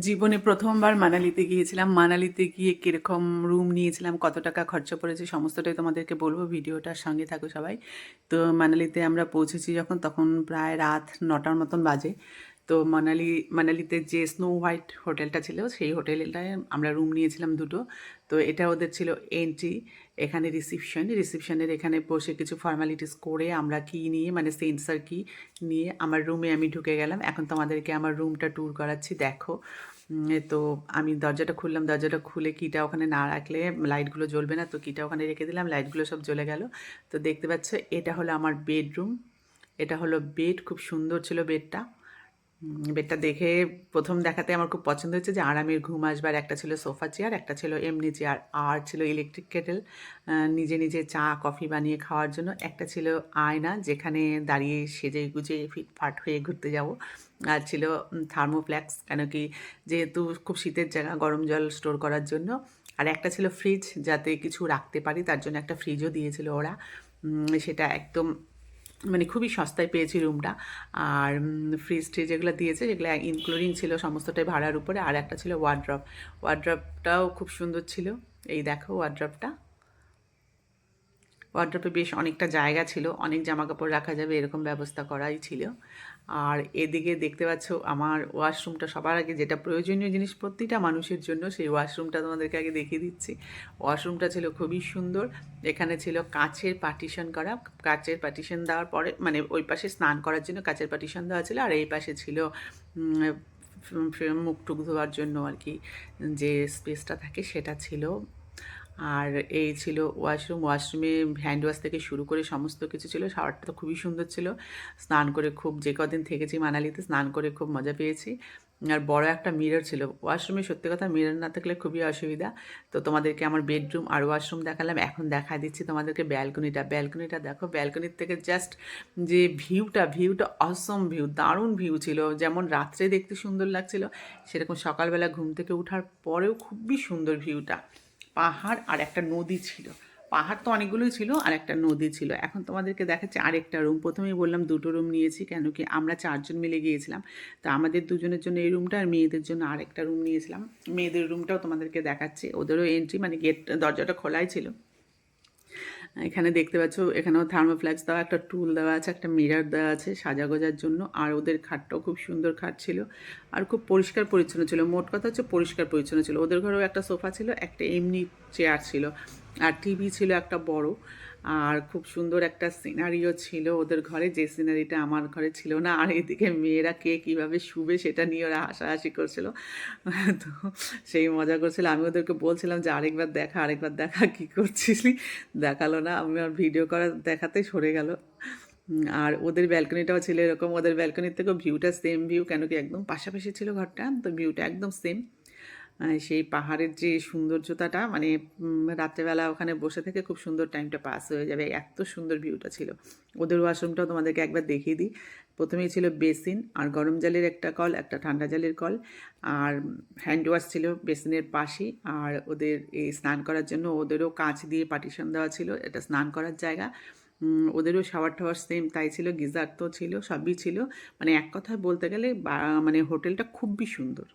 জীবনে প্রথমবার মানালিতে গিয়েছিলাম। মানালিতে গিয়ে কীরকম রুম নিয়েছিলাম, কত টাকা খরচা পড়েছে, সমস্তটাই তোমাদেরকে বলব। ভিডিওটার সঙ্গে থাকো সবাই। তো মানালিতে আমরা পৌঁছেছি যখন, তখন প্রায় রাত নটার মতন বাজে। তো মানালি, মানালিতে যে স্নো হোয়াইট হোটেলটা ছিল, সেই হোটেলটায় আমরা রুম নিয়েছিলাম দুটো। তো এটা ওদের ছিল এন্ট্রি এখানে রিসিপশন রিসিপশনের এখানে বসে কিছু ফর্মালিটিস করে আমরা কি নিয়ে মানে সেন্সার কি নিয়ে আমার রুমে আমি ঢুকে গেলাম। এখন তোমাদেরকে আমার রুমটা ট্যুর করাচ্ছি, দেখো। তো আমি দরজাটা খুললাম, দরজাটা খুলে কিটা ওখানে না রাখলে লাইটগুলো জ্বলবে না, তো কিটা ওখানে রেখে দিলাম লাইটগুলো সব জ্বলে গেল। তো দেখতে পাচ্ছ, এটা হলো আমার বেডরুম এটা হলো বেড খুব সুন্দর ছিল বেডটা বেডটা দেখে প্রথম দেখাতে আমার খুব পছন্দ হয়েছে যে আরামের ঘুম আসবার একটা ছিল সোফা চেয়ার, একটা ছিল এমনি চেয়ার, আর ছিল ইলেকট্রিক কেটেল নিজে নিজে চা, কফি বানিয়ে খাওয়ার জন্য, একটা ছিল আয়না যেখানে দাঁড়িয়ে সেজে গুজে ফিটফাট হয়ে ঘুরতে যাব, আর ছিল থার্মোফ্ল্যাক্স কেন কি যেহেতু খুব শীতের জায়গা, গরম জল স্টোর করার জন্য, আর একটা ছিল ফ্রিজ যাতে কিছু রাখতে পারি, তার জন্য একটা ফ্রিজও দিয়েছিল ওরা সেটা একদম মানে খুবই সস্তায় পেয়েছি রুমটা আর ফ্রিজ ট্রিজ যেগুলো দিয়েছে, যেগুলো ইনক্লুডিং ছিল, সমস্তটাই ভাড়ার উপরে। আর একটা ছিল ওয়ার্ড্রপ ওয়ার্ড্রপটাও খুব সুন্দর ছিল। এই দেখো ওয়ার্ড্রপটা ওয়ার্ড্রপে বেশ অনেকটা জায়গা ছিল, অনেক জামা কাপড় রাখা যাবে, এরকম ব্যবস্থা করাই ছিল। আর এদিকে দেখতে পাচ্ছ, আমার ওয়াশরুমটা সবার আগে যেটা প্রয়োজনীয় জিনিস প্রতিটা মানুষের জন্য, সেই ওয়াশরুমটা তোমাদেরকে আগে দেখিয়ে দিচ্ছি। ওয়াশরুমটা ছিল খুবই সুন্দর, এখানে ছিল কাঁচের পার্টিশন করা, কাচের পার্টিশন দেওয়ার পরে মানে ওই পাশে স্নান করার জন্য কাচের পার্টিশন দেওয়া ছিল, আর এই পাশে ছিল মুখ টুক ধোয়ার জন্য আর কি যে স্পেসটা থাকে সেটা ছিল। আর এই ছিল ওয়াশরুম ওয়াশরুমে হ্যান্ড ওয়াশ থেকে শুরু করে সমস্ত কিছু ছিল। শাওয়ারটা তো খুবই সুন্দর ছিল। স্নান করে খুব যে কদিন থেকেছি মানালিতে, স্নান করে খুব মজা পেয়েছি। আর বড় একটা মিরর ছিল। ওয়াশরুমে সত্যি কথা মিরর না থাকলে খুবই অসুবিধা। তো তোমাদেরকে আমার বেডরুম আর ওয়াশরুম দেখালাম। এখন দেখা দিচ্ছি তোমাদেরকে ব্যালকনিটা ব্যালকনিটা দেখো। ব্যালকনির থেকে জাস্ট যে ভিউটা ভিউটা অসম ভিউ দারুণ ভিউ ছিল। যেমন রাত্রে দেখতে সুন্দর লাগছিল। সেরকম সকালবেলা ঘুম থেকে ওঠার পরেও খুবই সুন্দর ভিউটা পাহাড় আর একটা নদী ছিল। পাহাড় তো অনেকগুলোই ছিল আর একটা নদী ছিল। এখন তোমাদেরকে দেখাচ্ছি আরেকটা রুম প্রথমেই বললাম দুটো রুম নিয়েছি কেন কি আমরা চারজন মিলে গিয়েছিলাম। তা আমাদের দুজনের জন্য এই রুমটা আর মেয়েদের জন্য আরেকটা রুম নিয়েছিলাম। মেয়েদের রুমটাও তোমাদেরকে দেখাচ্ছি। ওদেরও এন্ট্রি মানে গেট দরজাটা খোলাই ছিল। এখানে দেখতে পাচ্ছ, এখানেও থার্মোফ্ল্যাক্স দেওয়া, একটা টুল দেওয়া আছে, একটা মিরার দেওয়া আছে সাজা গোজার জন্য, আর ওদের খাটটাও খুব সুন্দর খাট ছিল, আর খুব পরিষ্কার পরিচ্ছন্ন ছিল। মোট কথা হচ্ছে পরিষ্কার পরিচ্ছন্ন ছিল। ওদের ঘরেও একটা সোফা ছিল, একটা এমনি চেয়ার ছিল, আর টিভি ছিল একটা বড়। আর খুব সুন্দর একটা সিনারিও ছিল ওদের ঘরে, যে সিনারিটা আমার ঘরে ছিল না। আর এদিকে মেয়েরা কে কীভাবে শুবে সেটা নিয়ে ওরা হাসাহাসি করছিল। তো সেই মজা করছিল। আমি ওদেরকে বলছিলাম যে, আরেকবার দেখা আরেকবার দেখা, কী করছিলি? দেখাল না। আমি আর ভিডিও করা দেখাতে সরে গেল। আর ওদের ব্যালকনিটাও ছিল এরকম। ওদের ব্যালকনির থেকেও ভিউটা সেম ভিউ কেন কি একদম পাশাপাশি ছিল ঘরটা। তো ভিউটা একদম সেম সেই পাহাড়ের যে সৌন্দর্যতাটা মানে রাত্রেবেলা ওখানে বসে থেকে খুব সুন্দর টাইমটা পাস হয়ে যাবে। এত সুন্দর ভিউটা ছিল। ওদের ওয়াশরুমটাও তোমাদেরকে একবার দেখিয়ে দিই। প্রথমেই ছিল বেসিন আর গরম জলের একটা কল, একটা ঠান্ডা জলের কল। আর হ্যান্ড ওয়াশ ছিল বেসিনের পাশেই। আর ওদের এই স্নান করার জন্য ওদেরও কাঁচ দিয়ে পার্টিশন দেওয়া ছিল। এটা স্নান করার জায়গা। ওদেরও শাওয়ার টাওয়ার সেম তাই ছিল, গিজার তো ছিল, সবই ছিল। মানে এক কথায় বলতে গেলে মানে হোটেলটা খুবই সুন্দর।